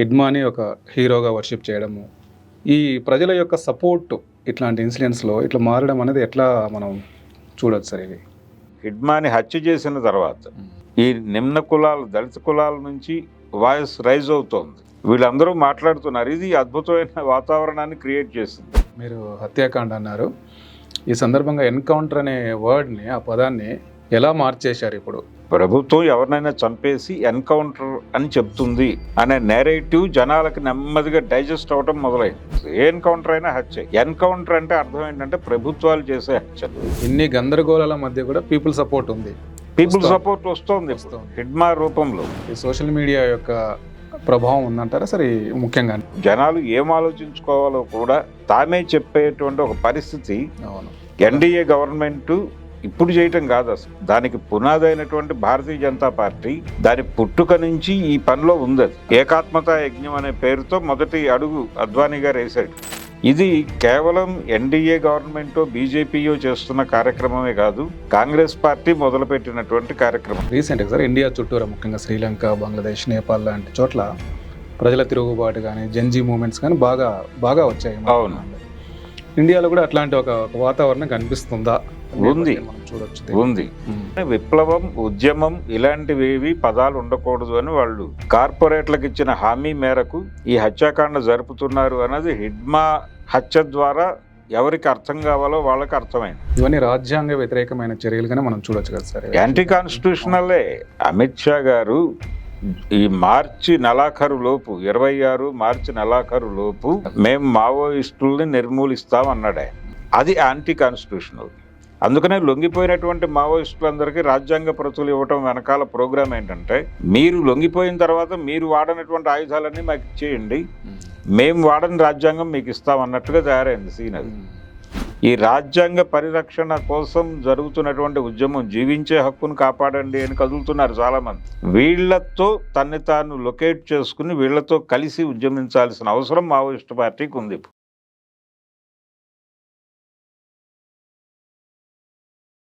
హిడ్మాని ఒక హీరోగా వర్షిప్ చేయడము. ఈ ప్రజల యొక్క సపోర్ట్ ఇట్లాంటి ఇన్సిడెంట్స్లో ఇట్లా మారడం అనేది ఎట్లా మనం చూడొచ్చు సార్ ఇవి? హిడ్మాని హత్య చేసిన తర్వాత ఈ నిమ్న కులాలు దళిత కులాల నుంచి వాయిస్ రైజ్ అవుతోంది. వీళ్ళందరూ మాట్లాడుతున్నారు. ఇది అద్భుతమైన వాతావరణాన్ని క్రియేట్ చేసింది. మీరు హత్యాకాండ అన్నారు. ఈ సందర్భంగా ఎన్కౌంటర్ అనే వర్డ్ని ఆ పదాన్ని ఎలా మార్చేశారు ఇప్పుడు? ప్రభుత్వం ఎవరినైనా చంపేసి ఎన్కౌంటర్ అని చెప్తుంది అనే నేరేటివ్ జనాలకు నెమ్మదిగా డైజెస్ట్ అవటం మొదలైంది. ఏ ఎన్కౌంటర్ అయినా హత్య. ఎన్కౌంటర్ అంటే అర్థం ఏంటంటే ప్రభుత్వాలు చేసే హత్యలు. ఇన్ని గందరగోళాల మధ్య కూడా పీపుల్ సపోర్ట్ ఉంది. పీపుల్. సపోర్ట్ వస్తోంది. హిడ్మా రూపంలో. ఈ సోషల్ మీడియా యొక్క ప్రభావం ఉందంటారా? సరే ముఖ్యంగా. జనాలు ఏం ఆలోచించుకోవాలో కూడా తామే చెప్పేటువంటి ఒక పరిస్థితి ఎన్డీఏ గవర్నమెంట్ ఇప్పుడు చేయటం కాదు అసలు. దానికి పునాదైనటువంటి భారతీయ జనతా పార్టీ దాని పుట్టుక నుంచి ఈ పనిలో ఉంది ఏకాత్మత యజ్ఞం అనే పేరుతో మొదటి అడుగు అద్వానీ గారు వేశాడు. ఇది కేవలం ఎన్డీఏ గవర్నమెంట్ బీజేపీయో చేస్తున్న కార్యక్రమమే కాదు కాంగ్రెస్ పార్టీ మొదలుపెట్టినటువంటి కార్యక్రమం. రీసెంట్గా సార్ ఇండియా చుట్టూరా ముఖ్యంగా శ్రీలంక బంగ్లాదేశ్ నేపాల్ లాంటి చోట్ల ప్రజల తిరుగుబాటు కానీ జంజీ మూమెంట్స్ కానీ బాగా బాగా వచ్చాయి. అవును. ఇండియాలో కూడా అట్లాంటి ఒక వాతావరణం కనిపిస్తుందా ఉంది. చూడొచ్చు ఉంది. విప్లవం ఉద్యమం ఇలాంటివేవి పదాలు ఉండకూడదు అని వాళ్ళు కార్పొరేట్లకు ఇచ్చిన హామీ మేరకు ఈ హత్యాకాండ జరుపుతున్నారు అన్నది హిడ్మా హత్య ద్వారా ఎవరికి అర్థం కావాలో వాళ్ళకి అర్థమైంది. ఇవన్నీ రాజ్యాంగ వ్యతిరేకమైన చర్యలుగానే మనం చూడొచ్చు కదా సార్. యాంటీ కాన్స్టిట్యూషనలే. అమిత్ షా గారు ఈ మార్చి నెలాఖరు లోపు ఇరవై ఆరు మార్చి నెలాఖరు లోపు మేము మావోయిస్టుల్ని నిర్మూలిస్తాం అన్నాడే అది యాంటీ కాన్స్టిట్యూషనల్ అందుకనే లొంగిపోయినటువంటి మావోయిస్టులందరికీ రాజ్యాంగ ప్రతులు ఇవ్వటం వెనకాల ప్రోగ్రామ్ ఏంటంటే మీరు లొంగిపోయిన తర్వాత మీరు వాడనటువంటి ఆయుధాలన్నీ మాకు ఇచ్చేయండి. మేము. వాడని రాజ్యాంగం మీకు ఇస్తాం అన్నట్టుగా తయారైంది సీన్ అది. ఈ రాజ్యాంగ పరిరక్షణ కోసం జరుగుతున్నటువంటి ఉద్యమం జీవించే హక్కును కాపాడండి అని కదులుతున్నారు చాలామంది. వీళ్ళతో తన్ని తాను లొకేట్ చేసుకుని వీళ్ళతో కలిసి ఉద్యమించాల్సిన అవసరం మావోయిస్ట్ పార్టీకి ఉంది.